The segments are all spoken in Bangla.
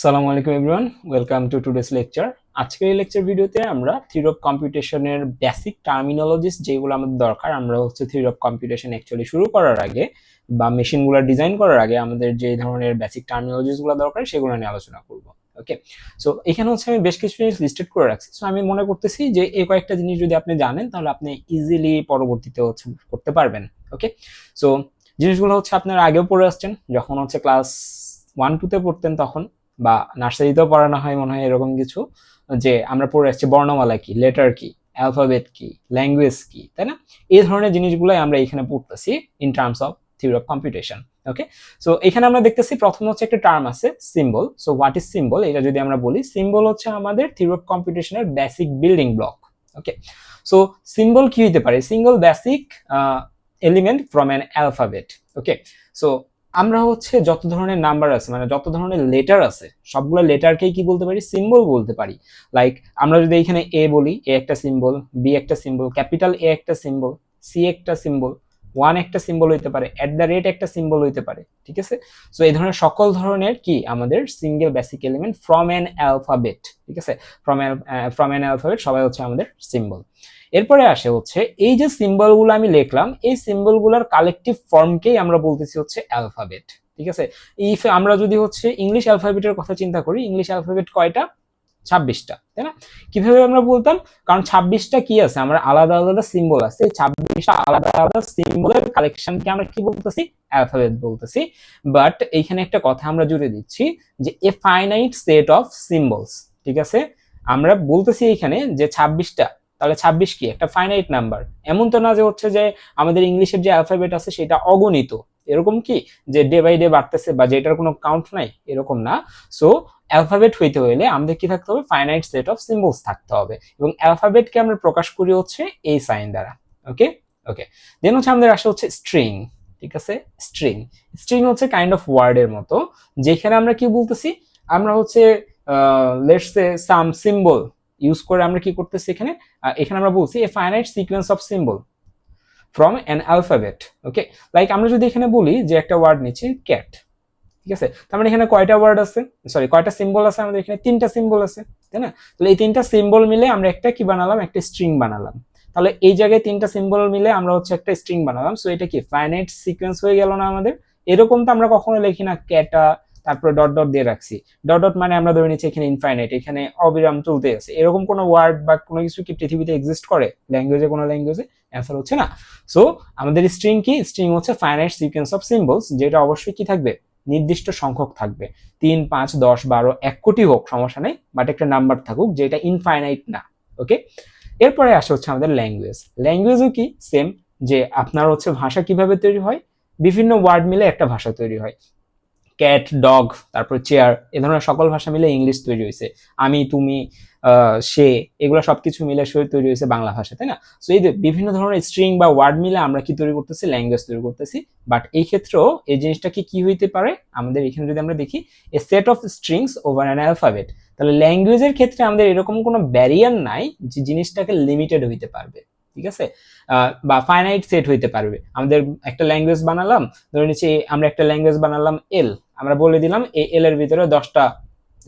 আসসালামু আলাইকুম everyone welcome to today's lecture আজকের এই লেকচার ভিডিওতে আমরা থিওরি অফ কম্পিউটেশনের বেসিক টার্মিনোলজিস যেগুলো আমাদের দরকার, আমরা হচ্ছে থিওরি অফ কম্পিউটেশন অ্যাকচুয়ালি শুরু করার আগে বা মেশিনগুলো ডিজাইন করার আগে আমাদের যে ধরনের বেসিক টার্মিনোলজিসগুলো দরকার সেগুলো নিয়ে আলোচনা করব ওকে সো এখানে হচ্ছে আমি বেশ কিছু জিনিস লিস্টেড করে রাখছি। সো আমি মনে করতেছি যে এই কয়েকটা জিনিস যদি আপনি জানেন, তাহলে আপনি ইজিলি পরবর্তীতে হচ্ছে করতে পারবেন ওকে সো জিনিসগুলো হচ্ছে আপনারা আগেও পড়ে আসছেন, যখন হচ্ছে ক্লাস ওয়ান টুতে পড়তেন তখন বা নার্সারিতেও পড়ানো হয়, মনে হয় এরকম কিছু, যে আমরা পড়ে আসছি বর্ণমালা কি লেটার কি অ্যালফাবেট কি ল্যাঙ্গুয়েজ কি, তাই না? এই ধরনের জিনিসগুলোই আমরা এখানে পড়তেছি in terms of theory of computation okay so এখানে আমরা দেখতেছি প্রথম হচ্ছে একটা টার্ম আছে symbol so what is symbol এটা যদি আমরা বলি সিম্বল হচ্ছে আমাদের theory of কম্পিউটেশনের basic building block okay so symbol কি হইতে পারে? Single basic element from an alphabet okay so আমরা হচ্ছে যত ধরনের নাম্বার আছে মানে যত ধরনের লেটার আছে, সবগুলো লেটারকেই কি বলতে পারি? সিম্বল বলতে পারি। লাইক আমরা যদি এখানে এ বলি এ একটা সিম্বল বি একটা সিম্বল ক্যাপিটাল এ একটা সিম্বল সি একটা সিম্বল ওয়ান একটা সিম্বল হইতে পারে অ্যাট দ্য রেট একটা সিম্বল হইতে পারে, ঠিক আছে? সো এই ধরনের সকল ধরনের কি? আমাদের single basic element from an alphabet ঠিক আছে? ফ্রম ফ্রম অ্যান অ্যালফাবেট সবাই হচ্ছে আমাদের সিম্বল এরপরে আসে হচ্ছে, এই যে সিম্বলগুলো আমি লিখলাম, এই সিম্বলগুলোর কালেকটিভ ফর্মকেই আমরা বলতেছি হচ্ছে অ্যালফাবেট ঠিক আছে? ইফ আমরা যদি হচ্ছে ইংলিশ অ্যালফাবেটের কথা চিন্তা করি ইংলিশ অ্যালফাবেট কয়টা? ছাব্বিশটা, তাই না? কীভাবে আমরা বলতাম? কারণ ছাব্বিশটা কি আছে? আমরা আলাদা আলাদা সিম্বল আছে। এই ছাব্বিশটা আলাদা আলাদা সিম্বলের কালেকশনকে আমরা কি বলতেছি? অ্যালফাবেট বলতেছি। বাট এইখানে একটা কথা আমরা জুড়ে দিচ্ছি যে a finite set of symbols ঠিক আছে? আমরা বলতেছি এখানে যে ছাব্বিশটা, তাহলে ছাব্বিশ কি? একটা ফাইনাইট নাম্বার এমন তো না যে হচ্ছে যে আমাদের ইংলিশের যে অ্যালফাবেট আছে সেটা অগণিত। এরকম কি? যে ডে বাই ডে বাড়তেছে বা যেটার কোনো কাউন্ট নাই, এরকম না। সো অ্যালফাবেট হইতে হইলে আমাদের কি থাকতে হবে? ফাইনাইট সেট অফ সিম্বলস থাকতে হবে। এবং অ্যালফাবেটকে আমরা প্রকাশ করি হচ্ছে এই সাইন দ্বারা। ওকে ওকে দেন হচ্ছে আমাদের আসে হচ্ছে স্ট্রিং ঠিক আছে? স্ট্রিং স্ট্রিং হচ্ছে কাইন্ড অফ ওয়ার্ডের মতো, যেখানে আমরা কি বলতেছি? আমরা হচ্ছে লেটস সাম সিম্বল ইউজ করে আমরা কি করতেছি এখানে? এখানে আমরা বলছি a finite sequence of symbol from an alphabet okay like আমরা যদি এখানে বলি যে একটা ওয়ার্ড নিচ্ছি ক্যাট ঠিক আছে? তার মানে এখানে কয়টা ওয়ার্ড আছে? সরি কয়টা সিম্বল আছে? আমাদের এখানে তিনটা সিম্বল আছে, তাই না? তাহলে এই তিনটা সিম্বল মিলে আমরা একটা কি বানালাম? একটা স্ট্রিং বানালাম। তাহলে এই জায়গায় তিনটা সিম্বল মিলে আমরা হচ্ছে একটা স্ট্রিং বানালাম। সো এটা কি ফাইনাইট সিকোয়েন্স হয়ে গেল না আমাদের? এরকম তো আমরা কখনো লিখি না ক্যাটা তারপরে ডট ডট দিয়ে রাখছি। ডট ডট মানে আমরা ধরে নিচ্ছি এখানে ইনফাইনাইট এখানে অবিরাম চলতে আছে। এরকম কোনো ওয়ার্ড বা কোনো কিছু কি পৃথিবীতে এক্সিস্ট করে? ল্যাঙ্গুয়েজে কোনো ল্যাঙ্গুয়েজে অ্যান্সার হচ্ছে না। সো আমাদের স্ট্রিং কি? স্ট্রিং হচ্ছে ফাইনাইট সিকোয়েন্স অফ সিম্বলস যেটা অবশ্যই কি থাকবে? নির্দিষ্ট সংখ্যক থাকবে। তিন, পাঁচ, দশ, বারো, এক কোটি হোক, সমস্যা নেই বাট একটা নাম্বার থাকুক, যেটা ইনফাইনাইট না ওকে এরপরে আসে হচ্ছে আমাদের ল্যাঙ্গুয়েজ ল্যাঙ্গুয়েজও কি? সেম যে আপনার হচ্ছে ভাষা কীভাবে তৈরি হয়? বিভিন্ন ওয়ার্ড মিলে একটা ভাষা তৈরি হয়। ক্যাট ডগ তারপর চেয়ার এ ধরনের সকল ভাষা মিলে ইংলিশ তৈরি হয়েছে। আমি, তুমি সে, এগুলো সবকিছু মিলে সে তৈরি হয়েছে বাংলা ভাষা তাই না? সো এই বিভিন্ন ধরনের স্ট্রিং বা ওয়ার্ড মিলে আমরা কি তৈরি করতেছি? ল্যাঙ্গুয়েজ তৈরি করতেছি। বাট এই ক্ষেত্রেও এই জিনিসটা কি কি হইতে পারে? আমাদের এখানে যদি আমরা দেখি a set of strings over an alphabet তাহলে ল্যাঙ্গুয়েজের ক্ষেত্রে আমাদের এরকম কোনো ব্যারিয়ার নাই যে জিনিসটাকে লিমিটেড হইতে পারবে, ঠিক আছে? বা ফাইনাইট সেট হইতে পারবে। আমাদের একটা ল্যাঙ্গুয়েজ বানালাম, ধরে নিচ্ছি আমরা একটা ল্যাঙ্গুয়েজ বানালাম এল আমরা বলে দিলাম এই এল এর ভিতরে দশটা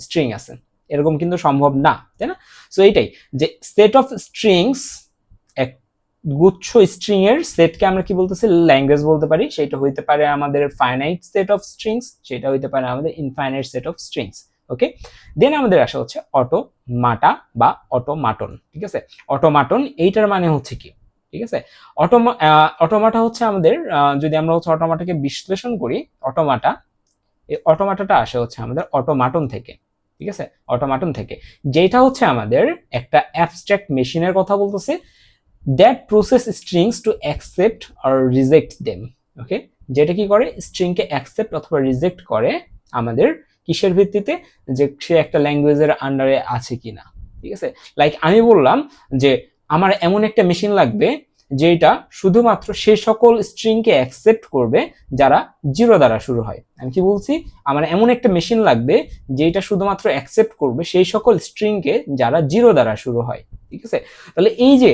স্ট্রিং আছে। এরকম কিন্তু সম্ভব না, তাই না? সো এইটাই যে সেট অফ স্ট্রিংস এক গুচ্ছ স্ট্রিং এর সেটকে আমরা কি বলতেছি? ল্যাঙ্গুয়েজ বলতে পারি। সেটা হইতে পারে আমাদের ফাইনাইট সেট অফ স্ট্রিংস সেটা হইতে পারে আমাদের infinite set of strings okay then আমাদের আসা হচ্ছে অটো মাটা বা অটোমাটন ঠিক আছে? অটোমাটন এইটার মানে হচ্ছে কি? ঠিক আছে? অটোমা অটোমাটা হচ্ছে আমাদের যদি আমরা হচ্ছে অটোমাটাকে বিশ্লেষণ করি অটোমাটা এই অটোমাটাটা আসে হচ্ছে আমাদের অটোমাটন থেকে, ঠিক আছে? অটোমাটন থেকে। যেটা হচ্ছে আমাদের একটা অ্যাবস্ট্রাক্ট মেশিনের কথা বলতেছে that process strings to accept R reject them okay যেটা কি করে? স্ট্রিংকে অ্যাকসেপ্ট অথবা রিজেক্ট করে আমাদের কিসের ভিত্তিতে? যে সে একটা ল্যাঙ্গুয়েজের আন্ডারে আছে কিনা, ঠিক আছে? লাইক আমি বললাম যে আমার এমন একটা মেশিন লাগবে যেটা শুধুমাত্র সে সকল স্ট্রিংকে অ্যাকসেপ্ট করবে যারা জিরো দ্বারা শুরু হয়। আমি কি বলছি? আমার এমন একটা মেশিন লাগবে যেটা শুধুমাত্র অ্যাকসেপ্ট করবে সেই সকল স্ট্রিংকে যারা জিরো দ্বারা শুরু হয়। ঠিক আছে? তাহলে এই যে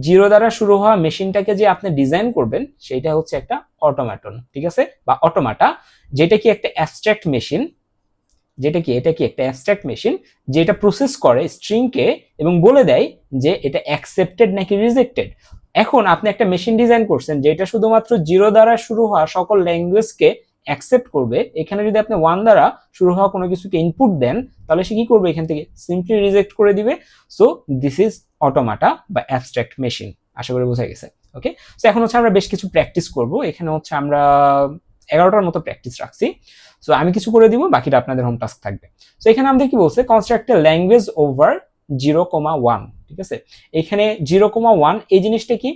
জিরো দ্বারা শুরু হওয়া মেশিনটাকে যে আপনি ডিজাইন করবেন সেটা হচ্ছে একটা অটোমেটন ঠিক আছে? বা অটোমাটা যেটা কি একটা অ্যাবস্ট্রাক্ট মেশিন যেটা কি, এটা কি একটা অ্যাবস্ট্রাক্ট মেশিন যেটা প্রসেস করে স্ট্রিংকে এবং বলে দেয় যে এটা অ্যাকসেপ্টেড নাকি রিজেক্টেড এখন আপনি একটা মেশিন ডিজাইন করছেন, যেটা শুধুমাত্র জিরো দ্বারা শুরু হওয়া সকল ল্যাঙ্গুয়েজকে অ্যাকসেপ্ট করবে, এখানে যদি আপনি ওয়ান দ্বারা শুরু হওয়া কোনো কিছুকে ইনপুট দেন, তাহলে সে কি করবে এখান থেকে? সিম্পলি রিজেক্ট করে দিবে। সো দিস ইজ অটোমাটা বা অ্যাবস্ট্রাক্ট মেশিন আশা করি বোঝা গেছে। ওকে সো এখন হচ্ছে আমরা বেশ কিছু প্র্যাকটিস করব। এখানে হচ্ছে আমরা এগারোটার মতো প্র্যাকটিস রাখছি। সো আমি কিছু করে দিব, বাকিটা আপনাদের হোম টাস্ক থাকবে। সো এখানে আমাদের কি বলছে? Construct language over zero comma one ঠিক আছে? এখানে জিরো কমা ওয়ান এই জিনিসটা কি?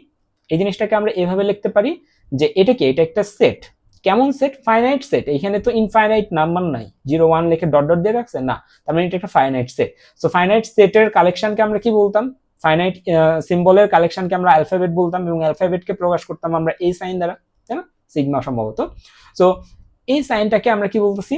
এই জিনিসটাকে আমরা এভাবে লিখতে পারি যে এটা কি? এটা একটা সেট কেমন সেট ফাইনাইট সেট এখানে তো ইনফাইনাইট নাম্বার নাই। জিরো ওয়ান লিখে ডট ডট দিয়ে রাখছে না। তার মানে এটা একটা ফাইনাইট সেট সো ফাইনাইট সেটের কালেকশনকে আমরা কি বলতাম? ফাইনাইট সিম্বলের কালেকশনকে আমরা অ্যালফাবেট বলতাম এবং অ্যালফাবেটকে প্রকাশ করতাম আমরা এই সাইন দ্বারা, তাই না? সিগমা সম্ভবত। সো এই সাইনটাকে আমরা কি বলতেছি?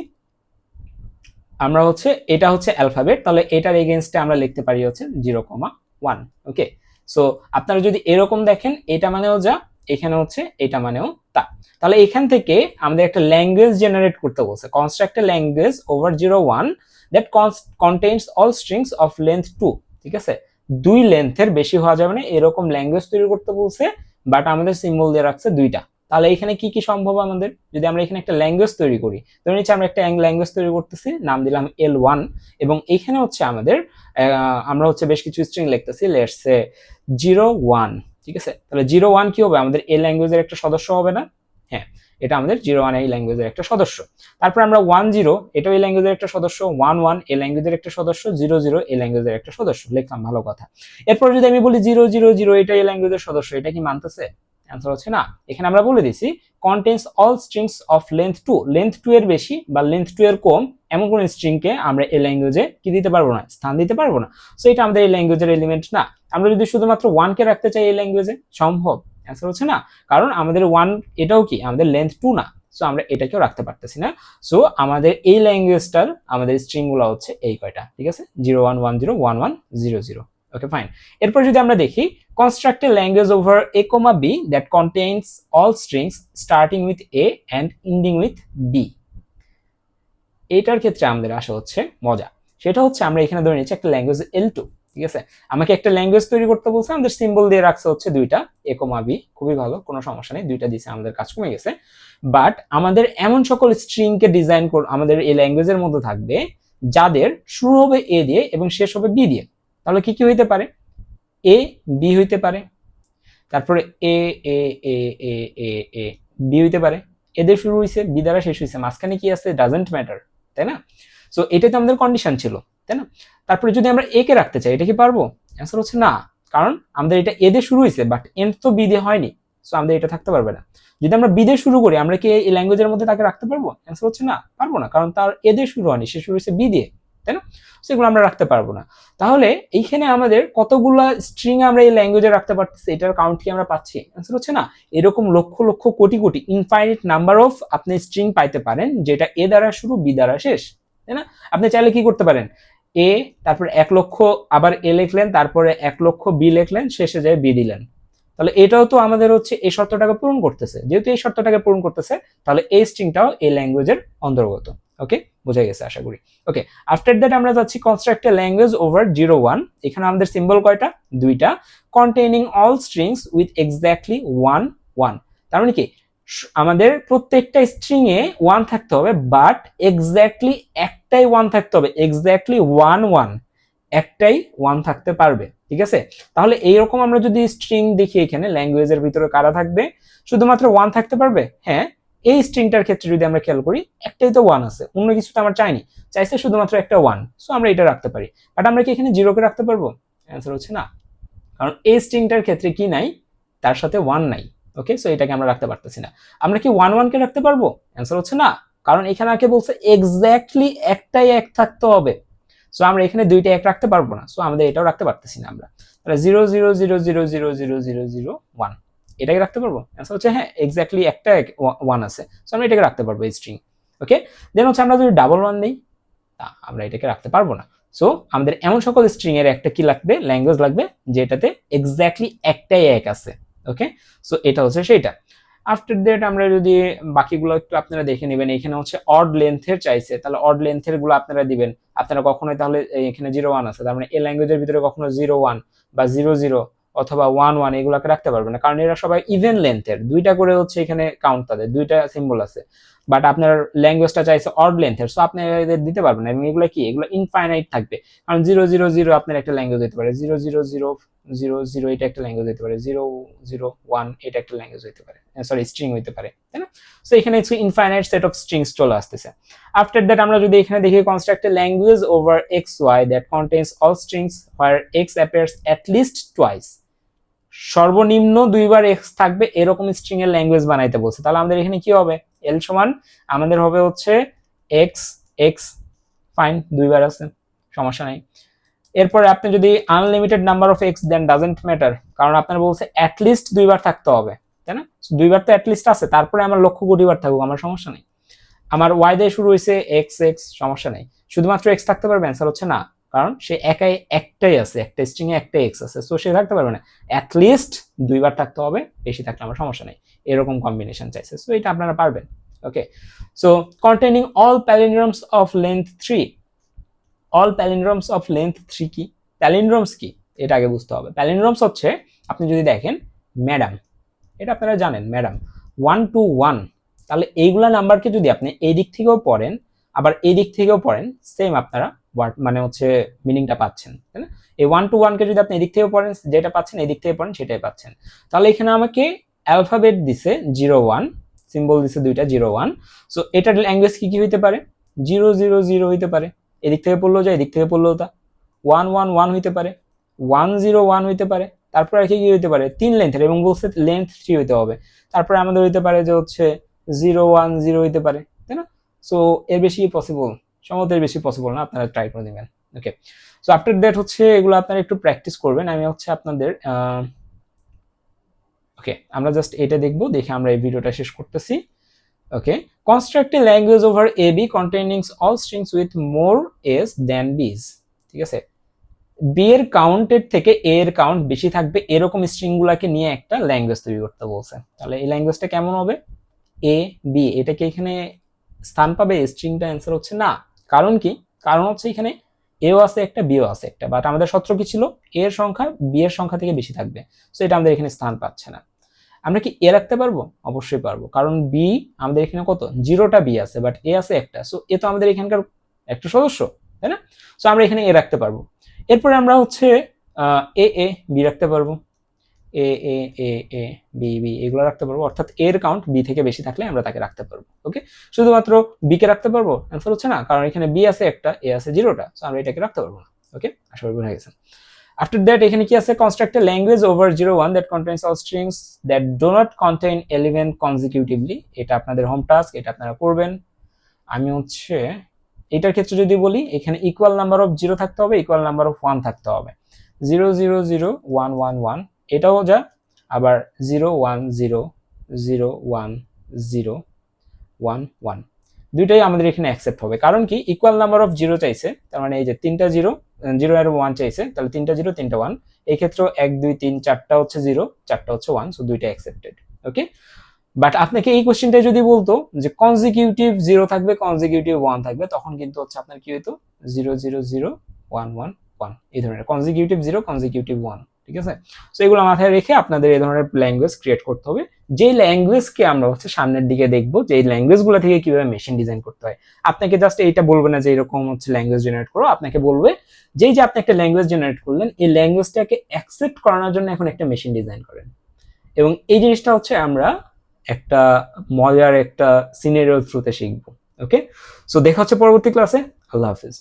আমরা হচ্ছে, এটা হচ্ছে অ্যালফাবেট, তাহলে এটার এগেনস্টে আমরা লিখতে পারি হচ্ছে zero comma one, okay? So আপনারা যদি এরকম দেখেন, এটা মানেও যা, এখানে হচ্ছে এটা মানেও তা। তাহলে এখান থেকে আমাদের একটা ল্যাঙ্গুয়েজ জেনারেট করতে বলছে। Construct language over zero one that contains all strings of length two ঠিক আছে? দুই লেন্থের বেশি হওয়া যাবে না, এরকম ল্যাঙ্গুয়েজ তৈরি করতে বলছে বাট আমাদের সিম্বল দিয়ে রাখছে দুইটা। তাহলে এখানে কি কি সম্ভব আমাদের? যদি আমরা এখানে একটা ল্যাঙ্গুয়েজ তৈরি করি, ধরে নিচ্ছি আমরা একটা ল্যাঙ্গুয়েজ তৈরি করতেছি, নাম দিলাম এল ওয়ান এবং এখানে হচ্ছে আমাদের আমরা হচ্ছে বেশ কিছু স্ট্রিং লিখতেছি লেটসে জিরো ওয়ান ঠিক আছে? তাহলে জিরো ওয়ান কি হবে? আমাদের এই ল্যাঙ্গুয়েজের একটা সদস্য হবে না? হ্যাঁ এটা আমাদের জিরো ওয়ান এই ল্যাঙ্গুয়েজের একটা সদস্য। তারপর আমরা ওয়ান জিরো এটাও এই ল্যাঙ্গুয়েজের একটা সদস্য ওয়ান ওয়ান এই ল্যাঙ্গুয়েজের একটা সদস্য জিরো জিরো এই ল্যাঙ্গুয়েজের একটা সদস্য, লিখলাম, ভালো কথা। এরপর যদি আমি বলি জিরো জিরো জিরো এটা এই ল্যাঙ্গুয়েজের সদস্য, এটা কি মানতেছে? অ্যান্সার হচ্ছে না। এখানে আমরা বলে দিছি contains all strings of length two length two এর বেশি বা লেন্থ টু এর কম, এমন কোন স্ট্রিংকে আমরা এই ল্যাঙ্গুয়েজে কি দিতে পারব না, স্থান দিতে পারব না। সো এটা আমাদের এই ল্যাঙ্গুয়েজের এলিমেন্ট না। আমরা যদি শুধুমাত্র ওয়ানকে রাখতে চাই এই ল্যাঙ্গুয়েজে সম্ভব। অ্যান্সার হচ্ছে না। কারণ আমাদের ওয়ান এটাও কি? আমাদের লেন্থ টু না। সো আমরা এটাকেও রাখতে পারতেছি না। সো আমাদের এই ল্যাঙ্গুয়েজটার আমাদের স্ট্রিংগুলো হচ্ছে এই কয়টা। ঠিক আছে? Zero one one zero one one zero zero okay fine এরপর যদি আমরা দেখি, construct a language over a comma b that contains all strings, starting with a and with b. এটার ক্ষেত্রে আমাদের আসা হচ্ছে মজা। সেটা হচ্ছে আমরা এখানে ধরে নিচ্ছি একটা ল্যাঙ্গুয়েজ এল টু ঠিক আছে? আমাকে একটা ল্যাঙ্গুয়েজ তৈরি করতে বলছে, আমাদের সিম্বল দিয়ে রাখছে হচ্ছে দুইটা এ কমা বি খুবই ভালো, কোনো সমস্যা নেই, দুইটা দিছে, আমাদের কাজ কমে গেছে। বাট আমাদের এমন সকল স্ট্রিংকে ডিজাইন কর আমাদের এই ল্যাঙ্গুয়েজের মধ্যে থাকবে, যাদের শুরু হবে এ দিয়ে এবং শেষ হবে বি দিয়ে। তাহলে কি কি হইতে পারে? এ বি হইতে পারে। তারপরে এ এ এ এ এ এ বি হইতে পারে। এদের শুরু হয়েছে বি দ্বারা শেষ হয়েছে মাঝখানে কি আছে? ডাজেন্ট ম্যাটার তাই না? সো এটাই তো আমাদের কন্ডিশন ছিল, তাই না? তারপরে যদি আমরা এ কে রাখতে চাই, এটা কি পারব? অ্যান্সার হচ্ছে না, কারণ আমাদের এটা এ দিয়ে শুরু হয়েছে বাট এন্ড তো বি দিয়ে হয়নি। সো আমাদের এটা থাকতে পারবে না। যদি আমরা বি দিয়ে শুরু করি, আমরা কি এই ল্যাঙ্গুয়েজের মধ্যে তাকে রাখতে পারব? অ্যান্সার হচ্ছে না, পারব না, কারণ তার এ দিয়ে শুরু হয়নি, সে শুরু হয়েছে বি দিয়ে। তাই না? সেগুলো আমরা রাখতে পারব না। তাহলে এইখানে আমাদের কতগুলো স্ট্রিং আমরা এই ল্যাঙ্গুয়েজে রাখতে পারতেছি, এটার কাউন্ট কি আমরা পাচ্ছি? অ্যান্সার হচ্ছে না। এরকম lakh lakh crore crore infinite number of আপনি স্ট্রিং পাইতে পারেন, যেটা এ দ্বারা শুরু বি দ্বারা শেষ। তাই না? আপনি চাইলে কি করতে পারেন? এ তারপর এক লক্ষ, আবার এ লিখলেন, তারপরে এক লক্ষ বি লিখলেন, শেষে যায় বি দিলেন। তাহলে এটাও তো আমাদের হচ্ছে এই শর্তটাকে পূরণ করতেছে। যেহেতু এই শর্তটাকে পূরণ করতেছে, তাহলে এই স্ট্রিংটাও এই ল্যাঙ্গুয়েজের অন্তর্গত। ওকে বোঝা গেছে, আশা করি। ওকে আফটার দ্যাট আমরা যাচ্ছি construct a language over zero one এখানে আমাদের সিম্বল কয়টা? দুইটা। Containing all strings with exactly one one তার মানে কি? আমাদের প্রত্যেকটা স্ট্রিং এ ওয়ান থাকতে হবে বাট এক্স্যাক্টলি একটাই ওয়ান থাকতে হবে। এক্স্যাক্টলি ওয়ান ওয়ান একটাই ওয়ান থাকতে পারবে, ঠিক আছে? তাহলে এইরকম আমরা যদি স্ট্রিং দেখি এখানে ল্যাঙ্গুয়েজের ভিতরে কারা থাকবে? শুধুমাত্র ওয়ান থাকতে পারবে? হ্যাঁ এই স্ট্রিংটার ক্ষেত্রে যদি আমরা খেয়াল করি, একটাই তো ওয়ান আছে, অন্য কিছু তো আমরা চাইনি। চাইছে শুধুমাত্র একটা ওয়ান সো আমরা এটা রাখতে পারি। বাট আমরা কি এখানে জিরোকে রাখতে পারব? অ্যান্সার হচ্ছে না। কারণ এই স্ট্রিংটার ক্ষেত্রে কি নাই? তার সাথে ওয়ান নাই ওকে সো এটাকে আমরা রাখতে পারতেছি না। আমরা কি ওয়ান ওয়ানকে রাখতে পারব? অ্যান্সার হচ্ছে না। কারণ এখানে আগে বলছে এক্স্যাক্টলি একটাই এক থাকতে হবে। সো আমরা এখানে দুইটা এক রাখতে পারব না। সো আমাদের এটাও রাখতে পারতেছি না আমরা। তাহলে zero zero zero zero zero zero zero zero one এটাকে রাখতে পারব? অ্যান্সার হচ্ছে হ্যাঁ এক্স্যাক্টলি একটা ওয়ান আছে। সো আমরা এটাকে রাখতে পারব এই স্ট্রিং ওকে দেন হচ্ছে আমরা যদি ডাবল ওয়ান দিই, তা আমরা এটাকে রাখতে পারব না। সো আমাদের এমন সকল স্ট্রিং এর একটা কি লাগবে? ল্যাঙ্গুয়েজ লাগবে, যেটাতে এক্স্যাক্টলি একটাই এক আছে ওকে সো এটা হচ্ছে সেইটা। আফটার দ্যাট আমরা যদি বাকিগুলো একটু আপনারা দেখে নেবেন, এখানে হচ্ছে অড লেন্থের চাইছে। তাহলে অড লেন্থেরগুলো আপনারা দিবেন। আপনারা কখনোই তাহলে এখানে জিরো ওয়ান আছে। তার মানে এই ল্যাঙ্গুয়েজের ভিতরে কখনো জিরো ওয়ান বা জিরো জিরো অথবা ওয়ান ওয়ান এগুলোকে রাখতে পারবেন না। কারণ এরা সবাই ইভেন লেন্থের দুইটা করে হচ্ছে এখানে কাউন্ট তাদের। দুইটা সিম্বল আছে। বাট আপনার ল্যাঙ্গুয়েজটা চাইছে অড লেন্থের সো আপনি এদের দিতে পারবেন না। এবং এগুলো কি? এগুলো ইনফাইনাইট থাকবে। কারণ জিরো জিরো জিরো আপনার একটা ল্যাঙ্গুয়েজ দিতে পারে। Zero zero zero zero zero এটা একটা ল্যাঙ্গুয়েজ হতে পারে। জিরো জিরো ওয়ান এটা একটা ল্যাঙ্গুয়েজ হতে পারে। সরি স্ট্রিং হতে পারে। তাই না? সো এখানে হচ্ছে ইনফাইনাইট সেট অফ স্ট্রিংস চলে আসতেছে। আফটার দ্যাট আমরা যদি এখানে দেখি construct language over X Y that contains all strings where X appears at least twice সর্বনিম্ন দুইবার এক্স থাকবে, এরকম স্ট্রিং এর ল্যাঙ্গুয়েজ বানাইতে বলছে। তাহলে আমাদের এখানে কি হবে? এল সমান, আমাদের হবে হচ্ছে এক্স এক্স ফাইন দুইবার আছে, সমস্যা নাই। এরপরে আপনি যদি unlimited number of X then doesn't matter কারণ আপনার বলছে অ্যাটলিস্ট দুইবার থাকতে হবে, তাই না? দুইবার তো অ্যাটলিস্ট আছে, তারপরে আমার লক্ষ কোটিবার থাকুক, আমার সমস্যা নেই। আমার ওয়াই দিয়ে শুরু হয়েছে এক্স এক্স সমস্যা নেই। শুধুমাত্র এক্স থাকতে পারবে অ্যান্সার হচ্ছে না। কারণ সে একাই একটাই আছে, একটা স্ট্রিং এ একটাই এক্স আছে। সো সে থাকতে পারবে না। অ্যাটলিস্ট দুইবার থাকতে হবে, বেশি থাকলে আমার সমস্যা নেই। এরকম কম্বিনেশন চাইছে। সো এটা আপনারা পারবেন। Okay so containing all palindromes of length three all palindromes of length three কি? প্যালিন্ড্রমস কি? এটা আগে বুঝতে হবে। প্যালিন্ড্রমস হচ্ছে, আপনি যদি দেখেন ম্যাডাম এটা আপনারা জানেন ম্যাডাম ওয়ান টু ওয়ান তাহলে এইগুলা নাম্বারকে যদি আপনি এই দিক থেকেও পড়েন, আবার এই দিক থেকেও পড়েন সেম আপনারা ওয়ার্ড মানে হচ্ছে মিনিংটা পাচ্ছেন, তাই না? এই ওয়ান টু ওয়ানকে যদি আপনি এদিক থেকে পড়েন, যেটা পাচ্ছেন, এদিক থেকে পড়েন, সেটাই পাচ্ছেন। তাহলে এখানে আমাকে অ্যালফাবেট দিছে জিরো ওয়ান সিম্বল দিছে দুইটা জিরো ওয়ান সো এটার ল্যাঙ্গুয়েজ কি কি হইতে পারে? জিরো জিরো জিরো হইতে পারে। এদিক থেকে পড়লেও যায়, এদিক থেকে পড়লেও তা। ওয়ান ওয়ান ওয়ান হইতে পারে। ওয়ান জিরো ওয়ান হইতে পারে। তারপরে আর কি কি হইতে পারে? তিন লেন্থের এবং বলছে লেন্থ থ্রি হইতে হবে। তারপরে আমাদের হইতে পারে যে হচ্ছে জিরো ওয়ান জিরো হইতে পারে, তাই না? সো এর বেশি পসিবল সম্ভবত বেশি পসিবল না, আপনারা ট্রাই করে দেবেন ওকে সো আফটার দ্যাট হচ্ছে এগুলো আপনারা একটু প্র্যাকটিস করবেন। আমি হচ্ছে আপনাদের ওকে আমরা জাস্ট এটা দেখব, দেখে আমরা এই ভিডিওটা শেষ করতেছি। Okay construct a language over A B containing all strings with more A's than B's ঠিক আছে? বি এর কাউন্টের থেকে এ এর কাউন্ট বেশি থাকবে, এরকম স্ট্রিং গুলাকে নিয়ে একটা ল্যাঙ্গুয়েজ তৈরি করতে বলছে। তাহলে এই ল্যাঙ্গুয়েজটা কেমন হবে? এ বি এটাকে এখানে স্থান পাবে? স্ট্রিংটা অ্যান্সার হচ্ছে না। কারণ কি? কারণ হচ্ছে এখানে এও আছে, একটা বিও আছে একটা বাট আমাদের সত্র কি ছিল? এর সংখ্যা বি এর সংখ্যা থেকে বেশি থাকবে সো এটা আমাদের এখানে স্থান পাচ্ছে না। আমরা কি এ রাখতে পারব? অবশ্যই পারব, কারণ বি আমাদের এখানে কত? জিরোটা বি আছে বাট এ আছে একটা সো এ তো আমাদের এখানকার একটা সদস্য, তাই না? সো আমরা এখানে এ রাখতে পারব। এরপরে আমরা হচ্ছে এ এ বি রাখতে পারব। এ এ এ এ বি বি এগুলো রাখতে পারব। অর্থাৎ এর কাউন্ট বি থেকে বেশি থাকলে আমরা তাকে রাখতে পারব। ওকে শুধুমাত্র বি কে রাখতে পারব? অ্যান্সার হচ্ছে না, কারণ এখানে বি আছে একটা এ আছে জিরোটা সো আমরা এটাকে রাখতে পারব না। ওকে আশা করি বুঝে গেছেন আফটার দ্যাট এখানে কি আছে? Construct language over zero one that contains all strings that do not contain element consecutively এটা আপনাদের হোম টাস্ক এটা আপনারা করবেন। আমি হচ্ছে, এটার ক্ষেত্রে যদি বলি, এখানে ইকুয়াল নাম্বার অফ জিরো থাকতে হবে ইকুয়াল নাম্বার অফ ওয়ান থাকতে হবে। Zero zero zero one one one এটাও যা, আবার zero one zero zero one zero, one one. দুইটাই আমাদের এখানে অ্যাকসেপ্ট হবে। কারণ কি? ইকুয়াল নাম্বার অফ জিরো চাইছে। তার মানে এই যে তিনটা জিরো জিরো আর ওয়ান চাইছে, তাহলে তিনটা জিরো, তিনটা ওয়ান এই এক, দুই, তিন, চারটা হচ্ছে জিরো চারটা হচ্ছে ওয়ান সো দুইটা অ্যাকসেপ্টেড ওকে বাট আপনাকে এই কোশ্চেনটা যদি বলতো যে কনজিকিউটিভ জিরো থাকবে কনজিকিউটিভ ওয়ান থাকবে, তখন কিন্তু হচ্ছে আপনার কি হইতো? Zero zero zero one one one এই ধরনের। কনজিকিউটিভ জিরো কনজিকিউটিভ ওয়ান ঠিক আছে? সো এগুলো মাথায় রেখে আপনাদের এই ধরনের ল্যাঙ্গুয়েজ ক্রিয়েট করতে হবে। যে ল্যাঙ্গুয়েজকে আমরা হচ্ছে সামনের দিকে দেখব যে এই ল্যাঙ্গুয়েজগুলো থেকে কীভাবে মেশিন ডিজাইন করতে হয়। আপনাকে জাস্ট এইটা বলবে না যে এরকম হচ্ছে ল্যাঙ্গুয়েজ জেনারেট করো, আপনাকে বলবে যেই যে আপনি একটা ল্যাঙ্গুয়েজ জেনারেট করলেন, এই ল্যাঙ্গুয়েজটাকে অ্যাকসেপ্ট করানোর জন্য এখন একটা মেশিন ডিজাইন করেন। এবং এই জিনিসটা হচ্ছে আমরা একটা মজার একটা সিনারিওর থ্রুতে শিখব ওকে সো দেখা হচ্ছে পরবর্তী ক্লাসে আল্লাহ হাফিজ।